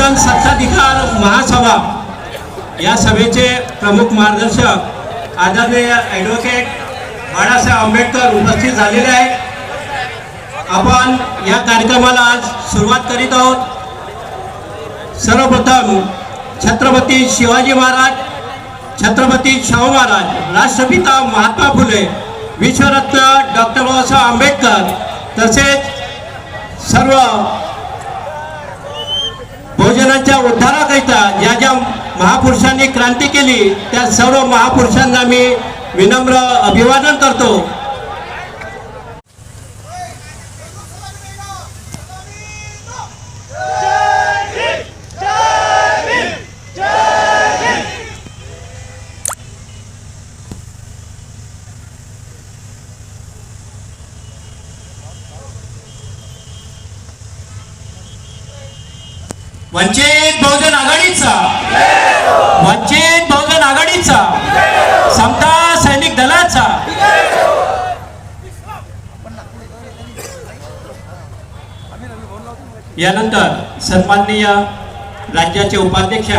शासन सत्ताधिकार महासभा. या सभेचे प्रमुख मार्गदर्शक आदरणीय ॲडव्होकेट बाळासाहेब आंबेडकर उपस्थित झालेले आहेत. आपण या कार्यक्रमाला आज सुरुवात करीत आहोत. सर्वप्रथम छत्रपती शिवाजी महाराज छत्रपती शाहू महाराज राष्ट्रपिता महात्मा फुले विश्वरत्न डॉक्टर बाबासाहेब आंबेडकर तसेच सर्व उद्धाराकरिता ज्या ज्या महापुरुषांनी क्रांती केली त्या सर्व महापुरुषांना मी विनम्र अभिवादन करतो. वंचित बहुजन आघाडीचा. वंचित बहुजन आघाडीचा. समता सैनिक दलाचा. यानंतर सन्माननीय राज्याचे उपाध्यक्ष